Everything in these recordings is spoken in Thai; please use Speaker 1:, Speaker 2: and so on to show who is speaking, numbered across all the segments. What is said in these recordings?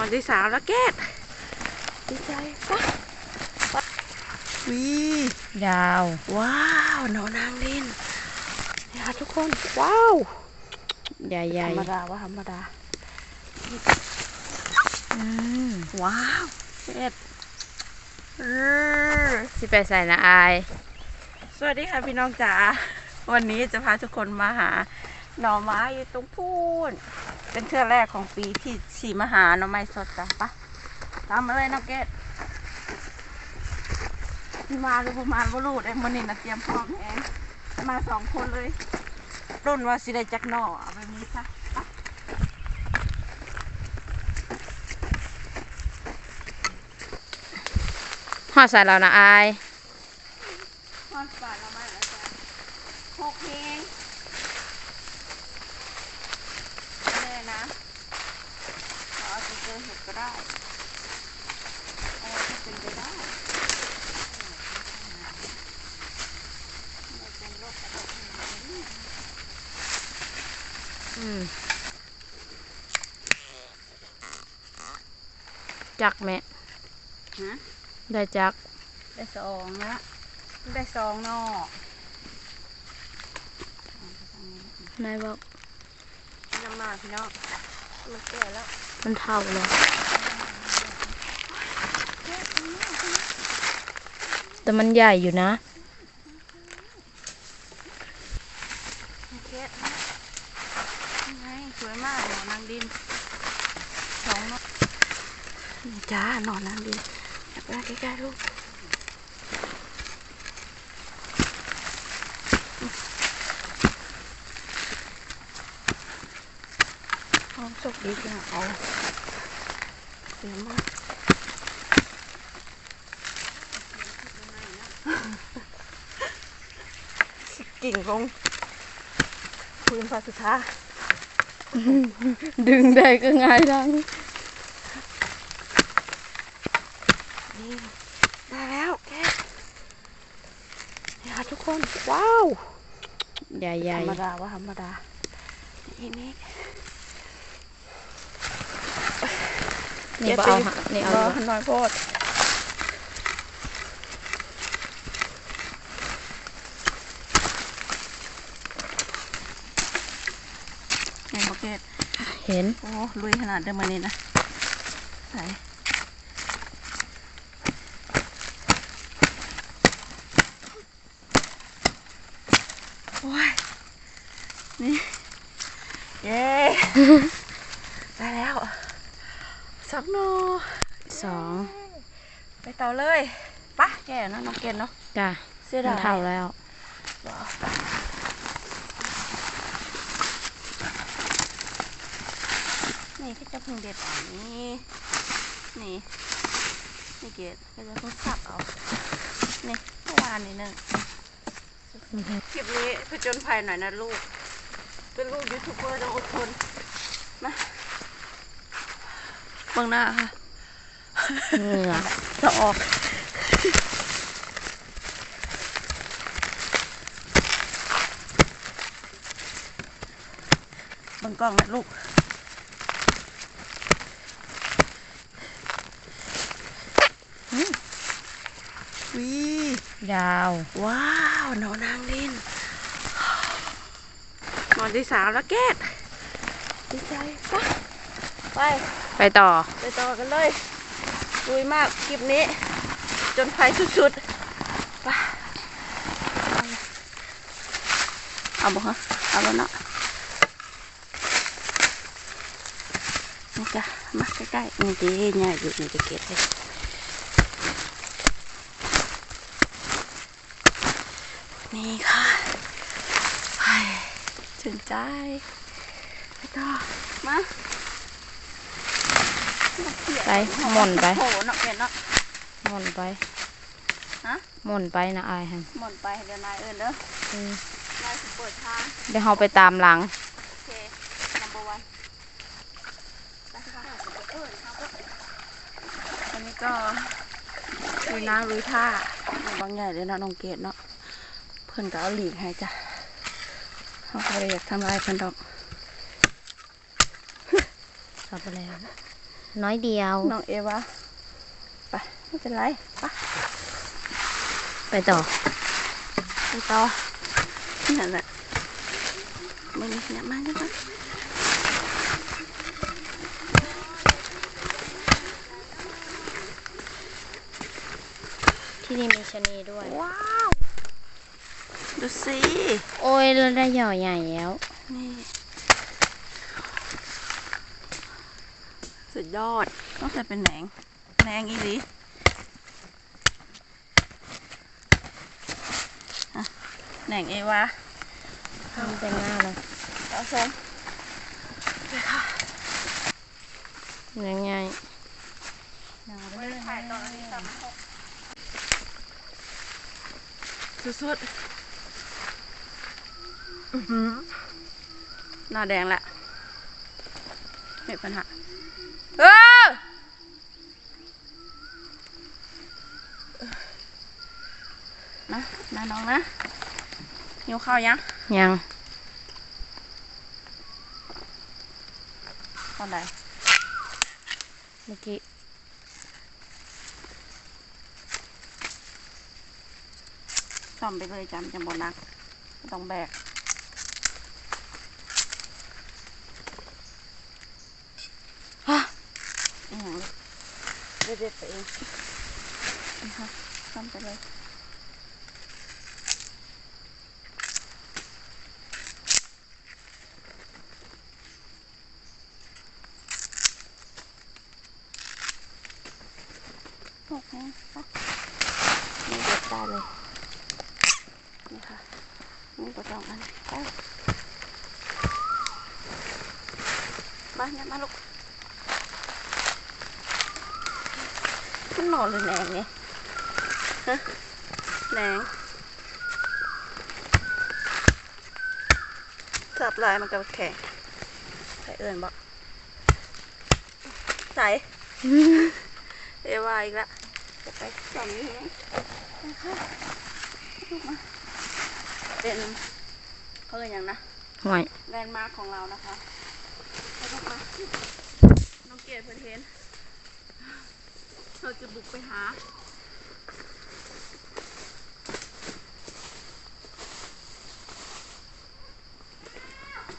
Speaker 1: อนที่สามแล้วเกดดีใจปะปะวี
Speaker 2: ยาว
Speaker 1: ว้าว หนอนางดินนี่ค่ะทุกคน ว้าว
Speaker 2: ใหญ่
Speaker 1: ธ
Speaker 2: ใหญ่
Speaker 1: รรมดาว่าธรรมดา
Speaker 2: อืม
Speaker 1: ว้าวเกดเออ
Speaker 2: สิไปใส่นะอาย
Speaker 1: สวัสดีค่ะพี่น้องจ๋า วันนี้จะพาทุกคนมาหา หน่อไม้อยู่ตรงพูน เป็นเทื่อแรกของปีที่สีมหาหน่อไม้สดจ้ะปะตามมาเลยน้องเกดพี่มาหรือประมาณว่ารูดไอ้มันนี่นะเตรียมพร้อมเองมาสองคนเลย รุ่นว่าสิได้จักหน่อเอาไปมีซะปะ
Speaker 2: หอดใส่แล้วนะอาย
Speaker 1: ทอดปลาหน่อไม้แล้วจ้ะหกเพลงแน่นะเราเอาไปเจอเห็ดก็ได้อะไรที่เป็นไปได้
Speaker 2: อืม จักแม่
Speaker 1: ฮะ
Speaker 2: ได้จัก
Speaker 1: ได้สองนะได้สองนอก
Speaker 2: นายบอก
Speaker 1: น้ำมาพี่น้องมันแก่แล้ว
Speaker 2: มันเท่าแล้วแต่มันใหญ่อยู่นะ
Speaker 1: โอเคยังไงสวยมากหนอนนางดินสองนอกนี่ จ้านอนนางดินอยากไปใกล้ๆลูกพร้อมสุกดีจังเอาสวยมากกิ่งลงพื้นพาสุธา
Speaker 2: ดึงได้ก็ง่ายดัง
Speaker 1: นี่ ได้แล้วแกนี่ค่ะทุกคน ว้าว
Speaker 2: ใหญ่ให
Speaker 1: ธ
Speaker 2: ญ่
Speaker 1: รรมดาว่าธรรมดา นี่นี่
Speaker 2: นี่บ่เอาหานี่เอา
Speaker 1: บ่
Speaker 2: อยู่
Speaker 1: น้อยโพดในโอเค
Speaker 2: เห็น
Speaker 1: โอ้ลุยขนาดเดิมมันนี่นะใส่ โอ้ยนี่ เย้ ได้แล้วสองโน
Speaker 2: สอง
Speaker 1: ไปต่อเลยปะแก่เนอะน้องเกณฑ์เนาะ
Speaker 2: จ้ะ
Speaker 1: เสีย
Speaker 2: มั
Speaker 1: ดานย
Speaker 2: เท่าแล้ว
Speaker 1: นี่ก็จะเพิ่งเด็ดอ่อนนี่นี่นี่เกดก็จะเพิ่งสับเอานี่เมื่อวานนี่หนึ่ง คลิปนี้ผจญภัยหน่อยนะลูก เป็นลูกยูทูบเบอร์ต้องอดทนมาเบังหน้าค่ะ
Speaker 2: เหงื่อ
Speaker 1: จะออกเบังกล้องนะลูก วี
Speaker 2: ยาว
Speaker 1: ว้าว หนอนางดินหนอนที่สามแล้วเกดดีใจปะไป
Speaker 2: ไปต่อ
Speaker 1: ไปต่อกันเลยลุยมากคลิปนี้ จนไฟสุดๆไปเอาบ่ฮะเอาแล้วเนาะนี่จ้ะมาใกล้ๆนี่ดีเนี่ยอยู่นี่จะเก็บเลย นี่ค่ะไปถึงใจไปต่อมา
Speaker 2: ไปหม่นไป
Speaker 1: โหเนาะเห็นเนาะ
Speaker 2: หม่นไป
Speaker 1: ฮะ
Speaker 2: หม่นไปนะอายฮะ
Speaker 1: หม่นไปเดี๋ยวนายเอิญเด้อ
Speaker 2: อืม
Speaker 1: นายสิเปิดทาง
Speaker 2: เดี๋ยวเราไปตามหลัง
Speaker 1: โอเค number one ไปค่ะอันนี้ก็ลุยน้ำลุยท่าบางใหญ่เลยเนาะน้องเกดเนาะเพิ่นก็เอาหลีกให้จ้ะเขาก็เลยอยากทำลายเพิ่นดอก
Speaker 2: กลับไปแล้วน้อยเดียว
Speaker 1: น้องเอวาไปไม่เป็นไรไป
Speaker 2: ไปต่อ
Speaker 1: ไปต่อนั่นแหละมึงเนี่ยมาเนี่ยมา
Speaker 2: ที่นี่มีชะนีด้วย
Speaker 1: ว้าว ดูสิ
Speaker 2: โอ้ยเราได้หย่อใหญ่แล้ว
Speaker 1: นี่สุดยอดต้องใส่เป็นแหนงแหนงอีหลีอะแหนงเอวา
Speaker 2: ทำเป็นหน้าเลย
Speaker 1: เอาชม
Speaker 2: ง่าย
Speaker 1: ไม่ได้ถ่ายตอนนี้สามหกสุดๆอื้อ หือหน้าแดงแหละไม่มีปัญหาเออนะนะน้องนะหิวข้าวยัง
Speaker 2: ๆยัง
Speaker 1: ตอนไหน
Speaker 2: เมื่อกี้
Speaker 1: ซ่อมไปเลยจำจำบนนักไม่ต้องแบกฮะอหย่างเลย เด็ดๆไปเองนะคะซ่อมไปเลยโอเคค่ะนี่เด็ดได้เลยนี่ค่ะนี่ก็ต้องอันไปมาเนี่ยมาลูก มันนอนหรือแหนงไงฮะแหนงจับลายมันกับแข็งใส่เอื่นบอกใส่เอวาอีกละจะไปสองนี้เองนะคะลูกมาเป็นเขาเรียกอย่างนะ
Speaker 2: ห่วย
Speaker 1: แลนด์มาร์คของเรานะคะไปลูกมาน้องเกดเพื่อนเห็น เราจะบุกไปหา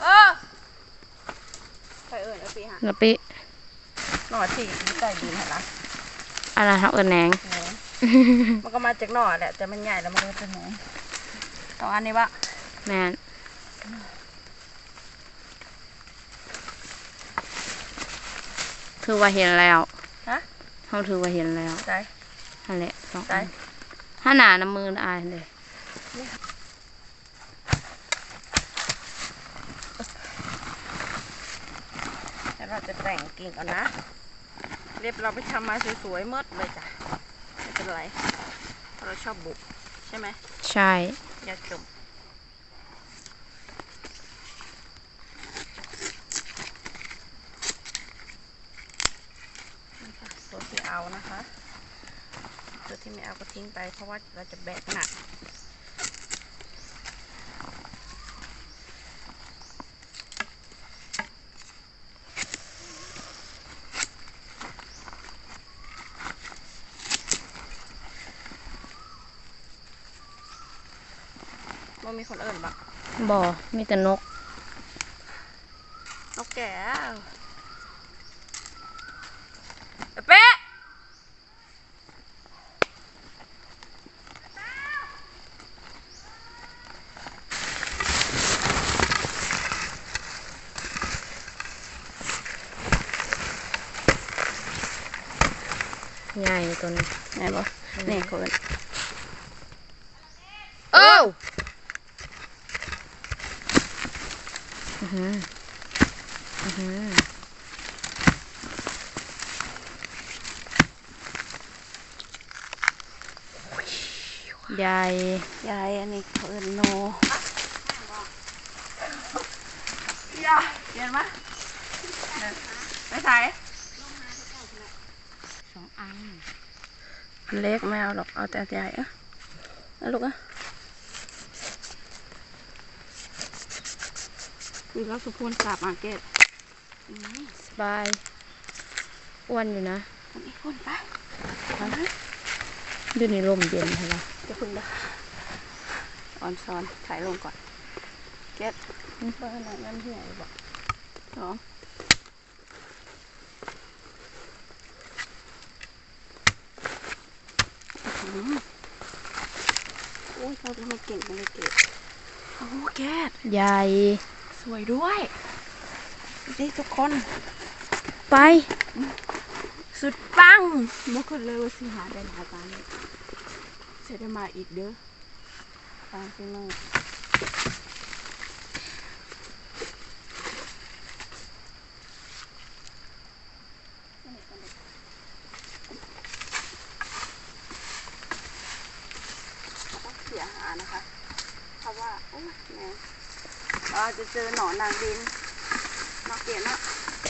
Speaker 1: เออไปเอิญเอาปีหา
Speaker 2: แล้วปิ
Speaker 1: หน่อที่อยู่ใต้ดินเห็นไหม
Speaker 2: อันนั้นเขาเอินแหนง
Speaker 1: แหนมันก็มาจากหน่อแหละแต่มันใหญ่แล้วมันเลยเป็นแหนงต่ออันนี้วะ
Speaker 2: แมนถือว่าเห็นแล้ว
Speaker 1: ฮะ
Speaker 2: เขาถือว่าเห็นแล้ว
Speaker 1: ใจ
Speaker 2: นั่นแหละสอง
Speaker 1: ใจ
Speaker 2: อันถ้าหนาน้ำมืออายเลย
Speaker 1: แล้วเราจะแต่งกิ่งก่อนนะ เรียบเราไปทำมาสวยๆเมดเลยจ้ะ ไม่เป็นไรเพราะเราชอบบุกใช่ไหม
Speaker 2: ใช่
Speaker 1: อย่าจมนี่ค่ะตัวที่เอานะคะ ตัว ที่ไม่เอาก็ทิ้งไป เพราะว่าเราจะแบกหนักว่ามีคนเอิ่นบัก
Speaker 2: บ่อมีแต่นก
Speaker 1: นกแก้วเอ้ยเป๊ะ
Speaker 2: ใหญ่ตัวนี้
Speaker 1: ไหนบ่นี่คนเอิ่น
Speaker 2: เอ้าอื้อหืออื้อหือใหญ่
Speaker 1: ยายอันนี้เขาเอิ่นโนยาเห็นไหมเนี่ยไปใส่
Speaker 2: สองอัน
Speaker 1: อัน เล็กไม่เอาหรอก เอาแต่ใหญ่อะเอาลูกอะนี่เราสุพรสาบมาร์เก็ตอืม
Speaker 2: สบาย อ้วนอยู่นะ
Speaker 1: อันนี้คนปะ
Speaker 2: อยู่ในลมเย็นใช่ปะ
Speaker 1: จะพึ่งเด้อออนซอนถ่ายลงก่อน เก็ตเบอร์ไหนนั่นที่ไหนบอกสองอื้อหือ โอ้ยเราทำไมเก่งจังเลยเกดโอ้เกด
Speaker 2: ใหญ่
Speaker 1: สวยด้วยนี่ทุกคน
Speaker 2: ไป
Speaker 1: สุดปังเมื่อคืนเลยว่าสิหาได้หลายปานนี้เสร็จมาอีกเด้อฟังพี่น้องต้องเสียหานะคะ เพราะว่า โอ้ยแหม่เรา จะเจอหนอนนางดินมาเกลียนเนาะ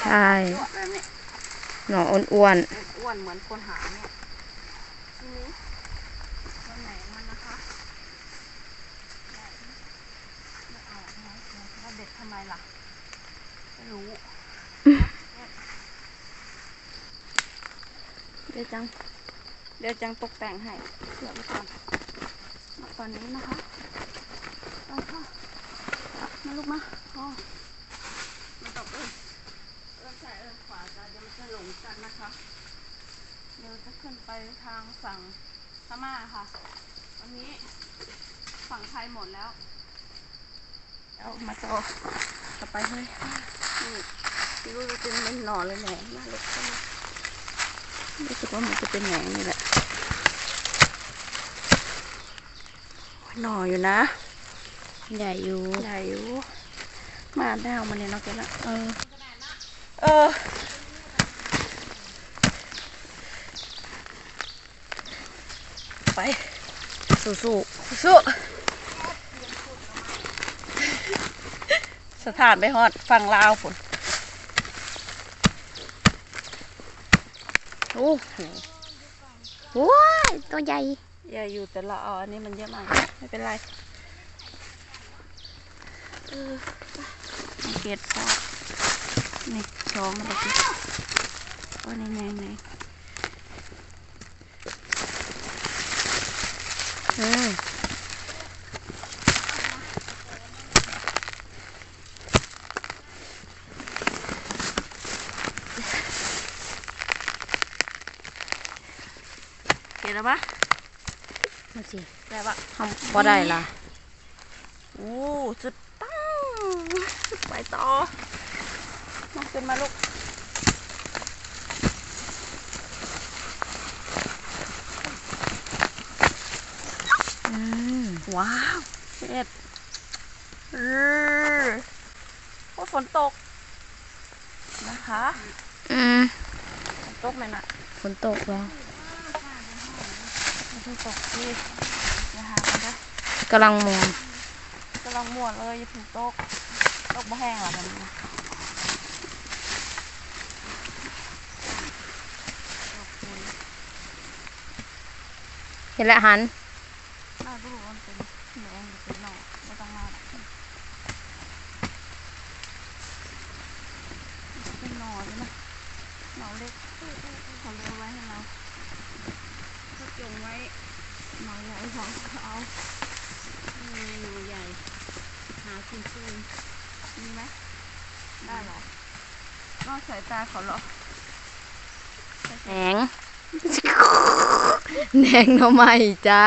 Speaker 2: ใช่
Speaker 1: หนอนแบบนี้
Speaker 2: หน่ออ้วน
Speaker 1: อ้วนเหมือนคนหาเนี่ยทีนี้ตัวไหนมันนะคะได้ไม่เอาไหมแล้วเด็ดทำไมล่ะไม่รู้เดี๋ยวจัง เดี๋ยวจังตกแต่งให้เดี๋ยวไปก่อนมาตอนนี้นะคะไปค่ะ มาลูกมาพ่อมาตกเอ้ยเริ่มใส่เริ่มขวาจ้ะเดี๋ยวมันจะหลงกันนะคะ เดี๋ยวจะขึ้นไปทางฝั่งพม่าค่ะ วันนี้ฝั่งไทยหมดแล้ว เอามาต่อต่อไปเลยนี่ที่รู้จะเป็นเป็นหน่อเลยแหนมน่าเล็กจังรู้สึกว่ามันจะเป็นแหนมนี่แหละโอ้ยหน่ออยู่นะ
Speaker 2: ๆ ใหญ่อยู่
Speaker 1: ใหญ่อยู่ มาได้เอามาเนี่ยเนาะแกละ
Speaker 2: เออ
Speaker 1: เออ ไป
Speaker 2: สู้
Speaker 1: สู้สถานไปฮอดฟังลาวผล
Speaker 2: ๆโอ้โหว้ายตัวใหญ่
Speaker 1: อย่าอยู่แต่ละเอาอันนี้มันเยอะมาก ไม่เป็นไร เออสังเกตพอนี่ช้องมันเลยโอ้ยนี่ไงไง
Speaker 2: อืม
Speaker 1: เห็นแล้วปะ
Speaker 2: มาสิ
Speaker 1: ได้ปะ
Speaker 2: ทำบ่ได้ล่ะ
Speaker 1: โอ้สุดปัง ไปต่อมาขึ้นมาลูก
Speaker 2: อืม
Speaker 1: ว้าวเช็ดเออโอ้ยฝนตก นะคะ
Speaker 2: อืม
Speaker 1: ฝนตกไหมน่ะ
Speaker 2: ฝนตกแล้ว
Speaker 1: ไม่ใช่ตกที่อย่าหากันนะ
Speaker 2: กำลังมอง
Speaker 1: กำลังม่วนเลยอย่าเพิ่งตกตกบ่แห้งหรอแบบนี้น
Speaker 2: เห็นละหัน
Speaker 1: น่าดูว่ามันเป็นแหนงหรือเป็นหน่อไม่ต้องมาหรอกเป็นหน่อใช่ไหมหน่อเล็กเขาเลี้ยงไว้ให้เราก็เก็บไว้หน่อใหญ่ของเขานี่หน่อใหญ่ หากินซื้อมีไหมได้เหร อนอกสายตาเขาเหรอ
Speaker 2: แหนงแหนงหน่อไม้จ้า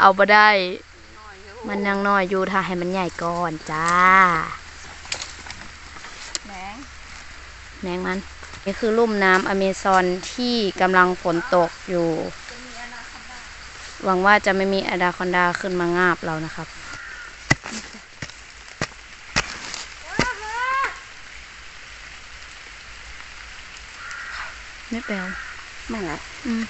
Speaker 1: เอาไปได้
Speaker 2: เอาบ่ได้
Speaker 1: หน่อยเดียว
Speaker 2: มันยังน้อยอยู่ถ้าให้มันใหญ่ก่อนจ้า
Speaker 1: แหนง
Speaker 2: แหนงมัน นี่คือลุ่มน้ำอเมซอนที่กำลังฝนตกอยู่
Speaker 1: จะมีอนาคตได้
Speaker 2: หวังว่าจะไม่มีอดาคอนดาขึ้นมางาบเรานะครับ ไม่แปลว
Speaker 1: ไม่ไง
Speaker 2: อืม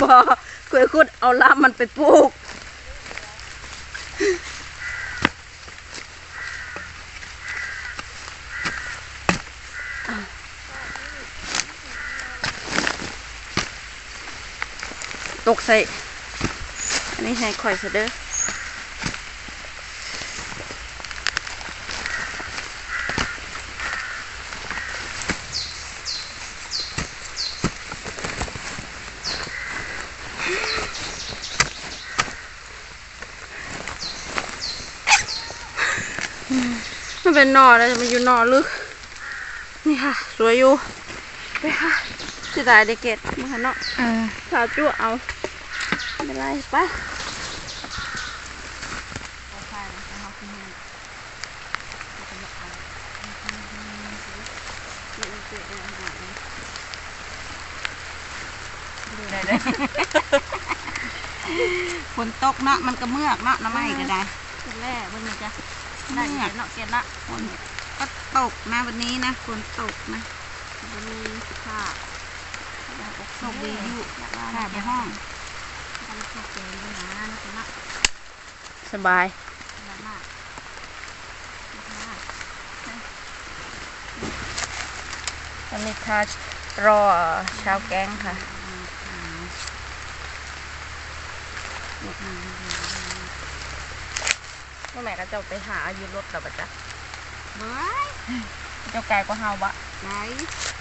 Speaker 1: บอกล้วยคุดเอาลำมันไปปลูก ตกใส่ อันนี้ให้ข่อยเสยเด้อ
Speaker 3: เป็นหนอแล้วมันอยู่หนอลึก นี่ค่ะ สวยอยู่ไปค่ะสิได้เด็กเกตมาค่ะเนาะ
Speaker 1: เออ
Speaker 3: สาวจั่วเอาไม่เป็นไรไปฝนตกเนาะมันก็เมือกเนาะน้ำไม้ก็ได้
Speaker 4: เป็นแร่เบิ่งหน่อยจ้ะ ได้อยู่เนาะเกล็ดละ
Speaker 3: ฝนก็ตกนะวันนี้นะฝนตกนะ
Speaker 4: มันมีผ้า
Speaker 3: ตกดีอยู่
Speaker 4: อยากว่า
Speaker 3: ค่ะไปห้อง
Speaker 1: สบาย
Speaker 4: อยากมากอยากมาก
Speaker 1: อันนี้ทารอชาวแก๊งค่ะ เมื่อไหร่ก็จะไปหายืนรถเราปะจ๊ะ
Speaker 3: เฮ้ย
Speaker 1: เจ้าไก่ก็เฮาบะ
Speaker 3: ไหน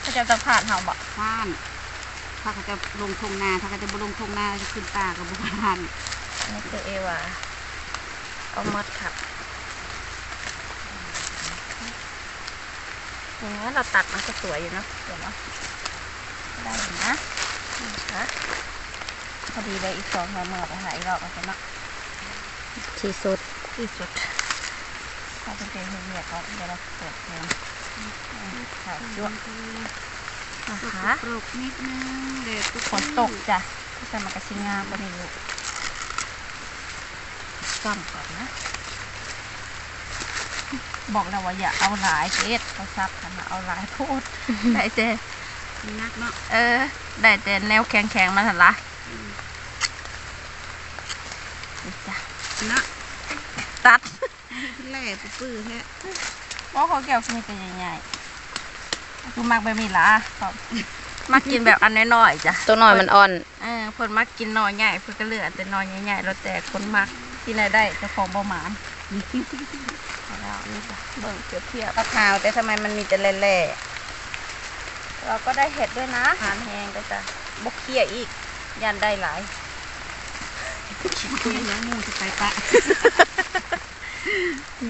Speaker 1: ถ้าเจ้าจะผ่านเฮาบะ
Speaker 3: บ้านถ้าเขาจะลงทงนาถ้าเขาจะบลงทงนาจะขึ้นตากับบุบ้าน
Speaker 1: อันนี่คือเอวาเอามดครับอย่างนี้เราตัดมันก็สวยอยู่เนาะเดี๋ยวเนาะได้อยู่นะนี่ค่ะพอดีเลยอีกสองมาเมื่อไปหาอีกรอบกันเนาะที่สุด ที่สุดถ้าเป็นเพลงเรียกก็เดี๋ยวเราเปิดเพลงค่ะจ้วงนะคะ
Speaker 3: ปลุกนิดนึงเด็ก
Speaker 1: ฝนตกจ้ะแต่มันก็ชิงามก็ไม่รู้ซ่อมก่อนนะ บอกแล้วว่าอย่าเอาหลายเกสเขาซับกันมาเอาหลายโพดได้แต่
Speaker 3: นักเนาะ
Speaker 1: เออ ได้แต่แนวแข็งๆมาถันละนี่จ้ะ
Speaker 3: เนาะ
Speaker 1: ตั ด
Speaker 3: แหล่ปื้อๆแฮะ
Speaker 1: เพราะเขาแก้วมีแต่ใหญ่ๆคือมักแบบนี้ละชอบมักกินแบบอันน้อยๆจ้ะ
Speaker 2: ตัวหน่อยมันอ่อน
Speaker 1: เออเพิ่นมักกินหนอยใหญ่เพิ่นก็เหลือแต่หนอยใหญ่ๆแล้วแต่คนมักกินอะไรได้เจะของบ่หมานเอาแล้วนี่จ้ะเบิ่งเปรียบเทียบ
Speaker 2: มะพร้าวแต่ทำไมมันมีแต่แหล่
Speaker 1: เราก็ได้เห็ดด้วยนะอาหารแห้งก็จะบกเคี่ยอีก ยันได้หลาย
Speaker 3: คุยเนื้อหมูจะไปปะ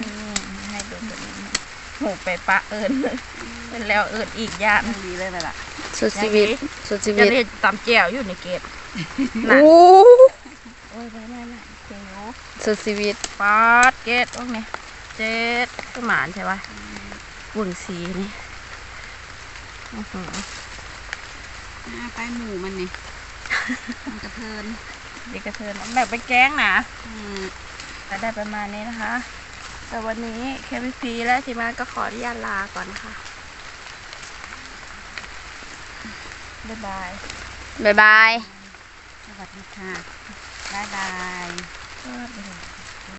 Speaker 1: นี่ให้ดูตัวนี้หมูไปปะเอิญเป็นแล้วเอิญอีกย่าน
Speaker 3: ดีเลยเลยล่ะ
Speaker 2: ๆสุดชีวิตสุดชี
Speaker 1: จะ
Speaker 2: วิต
Speaker 1: ได้ตำแจ่วอยู่ในเกต
Speaker 2: โอ้
Speaker 1: โอ้ยไม่ไม่ไม่เขียว
Speaker 2: สุดชีวิต
Speaker 1: ปาดเกตโอ้เนี่ยเจ็ดก็หมานใช่ปะบุ่นสีนี่อื้อหือ
Speaker 3: อ่าไปหมูมันนี่มันกระเทิน
Speaker 1: เด็กกระเทินแบบไปแกงนะ
Speaker 3: อืม
Speaker 1: ก็ได้ประมาณนี้นะคะแต่วันนี้เคพีพีและทีมงานก็ขออนุญาตลาก่อนค่ะบ๊ายบาย
Speaker 2: บ๊ายบาย
Speaker 3: สวัสดีค่ะบ๊ายบาย
Speaker 1: สวัสดีค่ะ